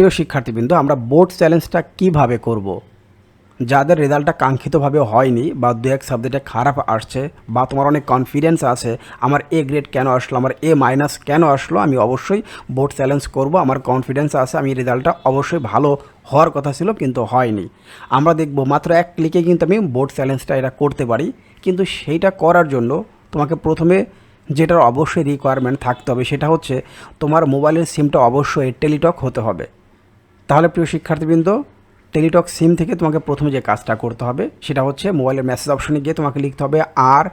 প্রিয় শিক্ষার্থীবৃন্দ, আমরা বোর্ড চ্যালেঞ্জটা কীভাবে করব। যাদের রেজাল্টটা কাঙ্ক্ষিতভাবে হয়নি বা দু এক সাবজেক্টে খারাপ আসছে বা তোমার অনেক কনফিডেন্স আছে, আমার এ গ্রেড কেন আসলো, আমার এ মাইনাস কেন আসলো, আমি অবশ্যই বোর্ড চ্যালেঞ্জ করব, আমার কনফিডেন্স আছে, আমি রেজাল্টটা অবশ্যই ভালো হওয়ার কথা ছিল, কিন্তু হয়নি আমরা দেখব, মাত্র এক ক্লিকে কিন্তু আমি বোর্ড চ্যালেঞ্জটা এটা করতে পারি, কিন্তু সেইটা করার জন্য তোমাকে প্রথমে যেটার অবশ্যই রিকোয়ারমেন্ট থাকতে হবে, সেটা হচ্ছে তোমার মোবাইলের সিমটা অবশ্যই টেলিটক হতে হবে তাহলে প্রিয় শিক্ষার্থীবৃন্দ টেলিটক সিম থেকে তোমাকে প্রথমে যে কাজটা করতে হবে, সেটা হচ্ছে মোবাইলের মেসেজ অপশনে গিয়ে তোমাকে লিখতে হবে আর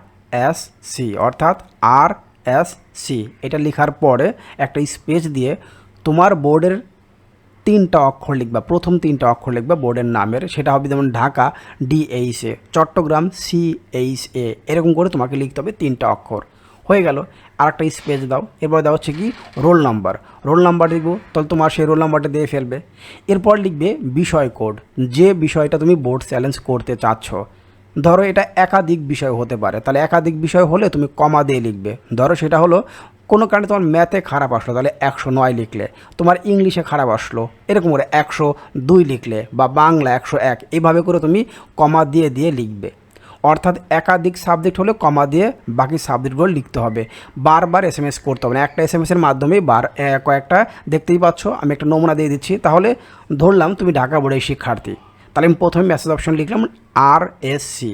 এস সি অর্থাৎ আর এস সি এটা লেখার পরে একটা স্পেস দিয়ে তোমার বোর্ডের তিনটা অক্ষর লিখবা, প্রথম তিনটা অক্ষর লিখবা বোর্ডের নামের, সেটা হবে যেমন Dhaka DH A Chattogram C H A এরকম করে তোমাকে লিখতে হবে তিনটা অক্ষর। হয়ে গেল। আর একটা স্পেস দাও। এরপর দেওয়া হচ্ছে কি? রোল নাম্বার রোল নাম্বার লিখব। তাহলে তোমার সেই রোল নাম্বারটা দিয়ে ফেলবে। এরপর লিখবে বিষয় কোড যে বিষয়টা তুমি বোর্ড চ্যালেঞ্জ করতে চাচ্ছ। ধরো এটা একাধিক বিষয় হতে পারে। তাহলে একাধিক বিষয় হলে তুমি কমা দিয়ে লিখবে। ধরো সেটা হলো, কোনো কারণে তোমার ম্যাথে খারাপ আসলো, তাহলে একশো নয় লিখলে। তোমার ইংলিশে খারাপ আসলো, এরকম করে একশো দুই লিখলে বা বাংলা একশো এক। এইভাবে করে তুমি কমা দিয়ে দিয়ে লিখবে। অর্থাৎ একাধিক সাবজেক্ট হলে কমা দিয়ে বাকি সাবজেক্টগুলো লিখতে হবে। বারবার এস এম এস করতে হবে না। একটা এস এম এসের মাধ্যমেই বার কয়েকটা, দেখতেই পাচ্ছ, আমি একটা নমুনা দিয়ে দিচ্ছি। তাহলে ধরলাম তুমি ঢাকা বোর্ডের শিক্ষার্থী। তাহলে আমি প্রথমে মেসেজ অপশন লিখলাম আর এস সি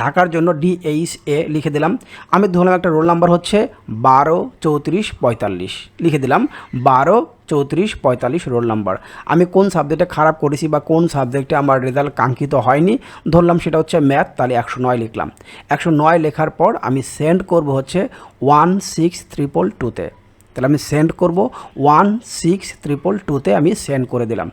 ঢাকার জন্য ডিএইচ এ লিখে দিলাম। আমি ধরলাম একটা রোল নাম্বার হচ্ছে বারো চৌত্রিশ পঁয়তাল্লিশ। লিখে দিলাম, বারো চৌত্রিশ পঁয়তাল্লিশ রোল নাম্বার আমি কোন সাবজেক্টে খারাপ করেছি বা কোন সাবজেক্টে আমার রেজাল্ট কাঙ্ক্ষিত হয়নি, ধরলাম সেটা হচ্ছে ম্যাথ তাহলে একশো নয় লিখলাম। একশো নয় লেখার পর আমি সেন্ড করব হচ্ছে ওয়ান সিক্স ট্রিপল টুতে তাহলে আমি সেন্ড করব ওয়ান সিক্স ট্রিপল টুতে আমি সেন্ড করে দিলাম।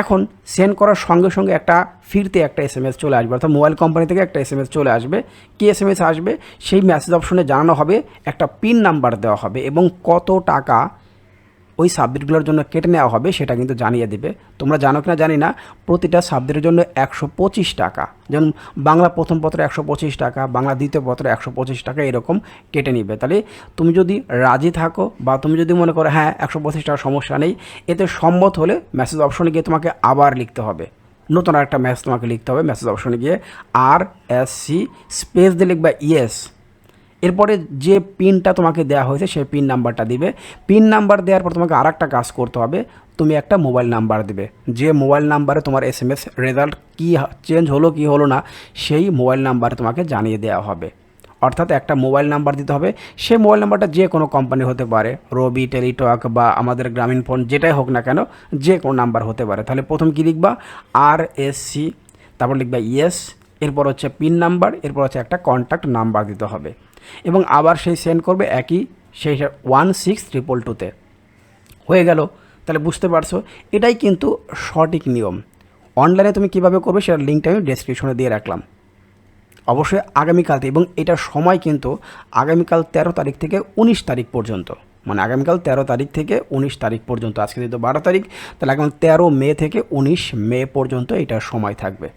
এখন সেন্ড করার সঙ্গে সঙ্গে একটা ফিরতে একটা এস চলে আসবে, অর্থাৎ মোবাইল কোম্পানি থেকে একটা এস চলে আসবে। কি এস আসবে? সেই মেসেজ অপশনে জানানো হবে, একটা পিন নাম্বার দেওয়া হবে এবং কত টাকা ওই সাবজেক্টগুলোর জন্য কেটে নেওয়া হবে, সেটা কিন্তু জানিয়ে দেবে। তোমরা জানো কিনা জানি না, প্রতিটা সাবজেক্টের জন্য একশো পঁচিশ টাকা। যেমন বাংলা প্রথম পত্র একশো পঁচিশ টাকা, বাংলা দ্বিতীয় পত্র একশো পঁচিশ টাকা, এরকম কেটে নিবে। তাহলে তুমি যদি রাজি থাকো বা তুমি যদি মনে করো হ্যাঁ একশো পঁচিশ টাকা সমস্যা নেই, এতে সম্মত হলে মেসেজ অপশনে গিয়ে তোমাকে আবার লিখতে হবে। নতুন একটা মেসেজ তোমাকে লিখতে হবে মেসেজ অপশনে গিয়ে আর এস সি স্পেস দিয়ে লিখবা ইয়েস এরপরে যে পিনটা তোমাকে দেওয়া হয়েছে সেই পিন নাম্বারটা দিবে। পিন নাম্বার দেওয়ার পর তোমাকে আর একটা কাজ করতে হবে। তুমি একটা মোবাইল নাম্বার দিবে। যে মোবাইল নাম্বারে তোমার এস এম এস রেজাল্ট কী চেঞ্জ হলো কি হলো না, সেই মোবাইল নাম্বারে তোমাকে জানিয়ে দেওয়া হবে। অর্থাৎ একটা মোবাইল নাম্বার দিতে হবে। সেই মোবাইল নাম্বারটা যে কোনো কোম্পানি হতে পারে। রবি টেলিটক বা আমাদের গ্রামীণ ফোন যেটাই হোক না কেন, যে কোনো নাম্বার হতে পারে। তাহলে প্রথম কী লিখবা? আর এস সি তারপর লিখবা ইয়েস এরপর হচ্ছে পিন নাম্বার, এরপর হচ্ছে একটা কন্ট্যাক্ট নাম্বার দিতে হবে। এবং আবার সেই সেন্ড করবে একই সেই ওয়ান সিক্স ট্রিপল টুতে হয়ে গেল। তাহলে বুঝতে পারছ, এটাই কিন্তু সঠিক নিয়ম। অনলাইনে তুমি কীভাবে করবে সেটার লিঙ্কটা আমি ডেসক্রিপশনে দিয়ে রাখলাম। অবশ্যই আগামীকাল থেকে এবং এটার সময় কিন্তু আগামীকাল তেরো তারিখ থেকে উনিশ তারিখ পর্যন্ত। মানে আগামীকাল তেরো তারিখ থেকে উনিশ তারিখ পর্যন্ত। আজকে যেহেতু বারো তারিখ, তাহলে আগামী তেরো মে থেকে উনিশ মে পর্যন্ত এটার সময় থাকবে।